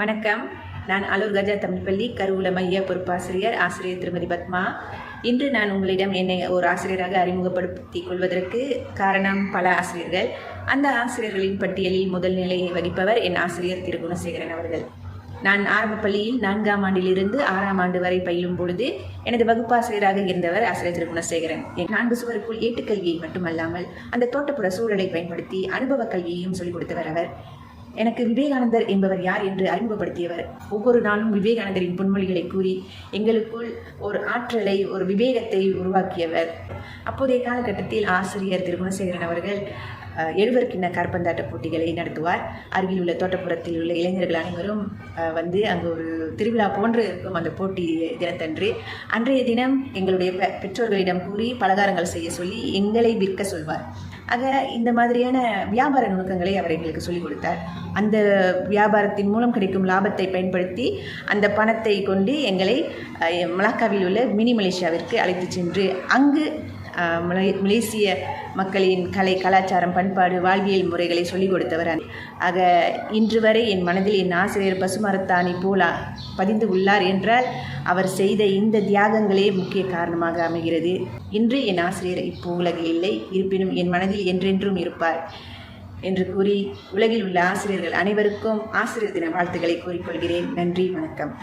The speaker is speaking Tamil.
வணக்கம். நான் அலூர் கஜா தமிழ்ப்பள்ளி கருவூல மைய பொறுப்பாசிரியர் ஆசிரியர் திருமதி பத்மா. இன்று நான் உங்களிடம் என்னை ஒரு ஆசிரியராக அறிமுகப்படுத்திக் கொள்வதற்கு காரணம் பல ஆசிரியர்கள். அந்த ஆசிரியர்களின் பட்டியலில் முதல் நிலையை வகிப்பவர் என் ஆசிரியர் திரு குணசேகரன் அவர்கள். நான் ஆரம்ப பள்ளியில் நான்காம் ஆண்டிலிருந்து ஆறாம் ஆண்டு வரை பயிலும் பொழுது எனது வகுப்பாசிரியராக இருந்தவர் ஆசிரியர் திரு குணசேகரன் என் நான்கு சுவருக்குள் ஏட்டுக்கல்வியை மட்டுமல்லாமல் அந்த தோட்டப்புற சூழலை பயன்படுத்தி அனுபவ கல்வியையும் சொல்லிக் கொடுத்தவர் அவர். எனக்கு விவேகானந்தர் என்பவர் யார் என்று அறிமுகப்படுத்தியவர். ஒவ்வொரு நாளும் விவேகானந்தரின் பொன்மொழிகளை கூறி எங்களுக்குள் ஒரு ஆற்றலை ஒரு விவேகத்தை உருவாக்கியவர். அப்போதைய காலகட்டத்தில் ஆசிரியர் திரு குணசேகரன் அவர்கள் அஹ், எழுவர் கிண்ண போட்டிகளை நடத்துவார். அருகில் உள்ள தோட்டப்புறத்தில் உள்ள இளைஞர்கள் அனைவரும் வந்து அங்கு ஒரு திருவிழா போன்று இருக்கும் அந்த போட்டி தினத்தன்று அன்றைய தினம் எங்களுடைய பெ- பெற்றோர்களிடம் கூறி பலகாரங்கள் செய்ய சொல்லி எங்களை விற்க சொல்வார். ஆக இந்த மாதிரியான வியாபார நுணுக்கங்களை அவர் எங்களுக்கு சொல்லிக் கொடுத்தார். அந்த வியாபாரத்தின் மூலம் கிடைக்கும் லாபத்தை பயன்படுத்தி அந்த பணத்தை கொண்டு எங்களை மலாக்காவில் உள்ள மினி மலேசியாவிற்கு அழைத்து சென்று அங்கு மலே மலேசிய மக்களின் கலை கலாச்சாரம் பண்பாடு வாழ்வியல் முறைகளை சொல்லிக் கொடுத்தவர் ஆக இன்று வரை என் மனதில் என் ஆசிரியர் பசுமரத்தாணி போலா பதிந்து உள்ளார் என்றால் அவர் செய்த இந்த தியாகங்களே முக்கிய காரணமாக அமைகிறது. இன்று என் ஆசிரியர் இப்போ உலகில் இல்லை இருப்பினும் என் மனதில் என்றென்றும் இருப்பார் என்று கூறி உலகில் உள்ள ஆசிரியர்கள் அனைவருக்கும் ஆசிரியர் தின வாழ்த்துக்களை கூறிக்கொள்கிறேன். நன்றி வணக்கம்.